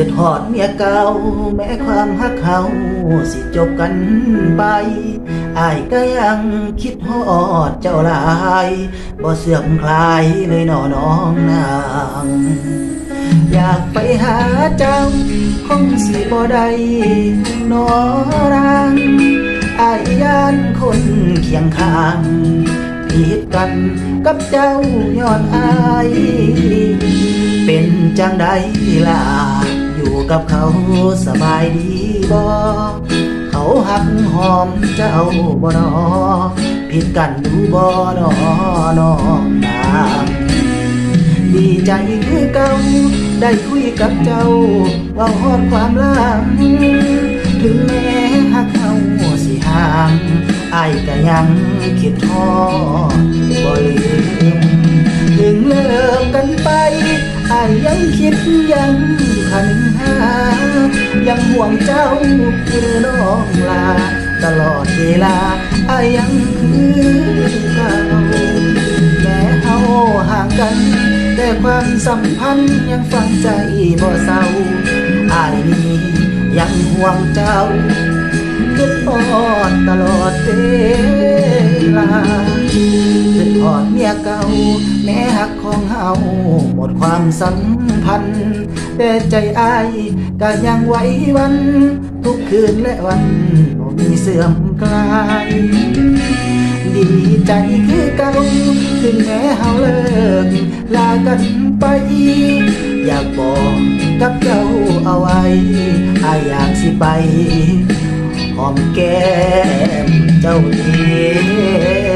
กิดหอดเมียเก่า แม้ความฮักเขาสิจบกันไปอายก็ยังคิดหอดเจ้าลายบ่เสื่อมคลายเลยหนอน้องนางอยากไปหาเจ้า คงสิบ่ได้นอรังอายยานคนเคียงข้างผิดกันกับเจ้าย้อนอาย เป็นจังใดล่ะ กับเขาสบายดีบ่เขาหักหอมเจ้าบ่นอผิดกันดูบ่นอน้องนางดีใจคือเก่าได้คุยกับเจ้าเว่าฮอดความลังถึงแม้หักเขาสิห่างไอายก็ยังคิดทอดบ่ลืมถึงเลิกกันไปไอายยังคิดย ยังห่วงเจ้าคือน้องลา ตลอดเวลาอายยังคือเก่าแม้เฮาห่างกัน แต่ความสัมพันธ์ยังฝังใจบ่เศร้าอายนี้ยังห่วงเจ้าคิดทอดตลอดเวลา คิดทอดเมียเก่า แม้หักของเฮาหมดความสัมพันธ์แต่ใจอายก็ยังไหววัน ทุกคืนและวันบ่มีเสื่อมคลาย ดีใจคือเก่าถึงแม้เฮาเลิก ลากันไป อยากบอกกับเจ้าเอาไว้อายอยากสิไปหอมแก้มเจ้าเอง